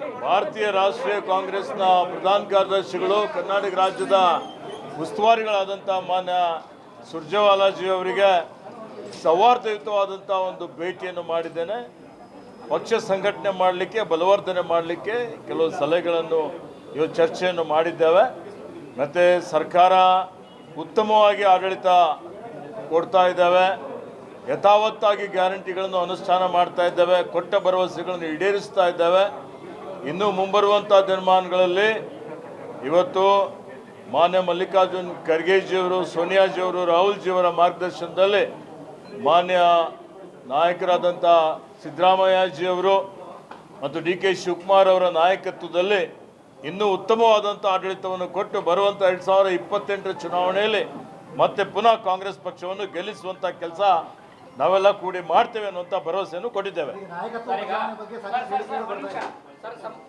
ಭಾರತೀಯ ರಾಷ್ಟ್ರೀಯ ಕಾಂಗ್ರೆಸ್ನ ಪ್ರಧಾನ ಕಾರ್ಯದರ್ಶಿಗಳು, ಕರ್ನಾಟಕ ರಾಜ್ಯದ ಉಸ್ತುವಾರಿಗಳಾದಂಥ ಮಾನ್ಯ ಸುರ್ಜೇವಾಲಾಜಿ ಅವರಿಗೆ ಸೌಹಾರ್ದಯುತವಾದಂಥ ಒಂದು ಭೇಟಿಯನ್ನು ಮಾಡಿದ್ದೇನೆ. ಪಕ್ಷ ಸಂಘಟನೆ ಮಾಡಲಿಕ್ಕೆ, ಬಲವರ್ಧನೆ ಮಾಡಲಿಕ್ಕೆ ಕೆಲವು ಸಲಹೆಗಳನ್ನು, ಇವ ಚರ್ಚೆಯನ್ನು ಮಾಡಿದ್ದೇವೆ. ಮತ್ತು ಸರ್ಕಾರ ಉತ್ತಮವಾಗಿ ಆಡಳಿತ ಕೊಡ್ತಾ ಇದ್ದಾವೆ. ಯಥಾವತ್ತಾಗಿ ಗ್ಯಾರಂಟಿಗಳನ್ನು ಅನುಷ್ಠಾನ ಮಾಡ್ತಾ ಇದ್ದಾವೆ. ಕೊಟ್ಟ ಭರವಸೆಗಳನ್ನು ಈಡೇರಿಸ್ತಾ ಇದ್ದೇವೆ. ಇನ್ನು ಮುಂಬರುವಂಥ ದಿನಮಾನಗಳಲ್ಲಿ ಇವತ್ತು ಮಾನ್ಯ ಮಲ್ಲಿಕಾರ್ಜುನ್ ಖರ್ಗೆಜಿಯವರು, ಸೋನಿಯಾಜಿಯವರು, ರಾಹುಲ್ಜಿಯವರ ಮಾರ್ಗದರ್ಶನದಲ್ಲಿ ಮಾನ್ಯ ನಾಯಕರಾದಂಥ ಸಿದ್ದರಾಮಯ್ಯಜಿಯವರು ಮತ್ತು ಡಿ ಕೆ ಶಿವಕುಮಾರ್ ಅವರ ನಾಯಕತ್ವದಲ್ಲಿ ಇನ್ನೂ ಉತ್ತಮವಾದಂಥ ಆಡಳಿತವನ್ನು ಕೊಟ್ಟು ಬರುವಂಥ ಎರಡು ಸಾವಿರದ ಇಪ್ಪತ್ತೆಂಟರ ಚುನಾವಣೆಯಲ್ಲಿ ಮತ್ತೆ ಪುನಃ ಕಾಂಗ್ರೆಸ್ ಪಕ್ಷವನ್ನು ಗೆಲ್ಲಿಸುವಂಥ ಕೆಲಸ ನಾವೆಲ್ಲ ಕೂಡಿ ಮಾಡ್ತೇವೆ ಅನ್ನುವಂಥ ಭರವಸೆಯನ್ನು ಕೊಟ್ಟಿದ್ದೇವೆ.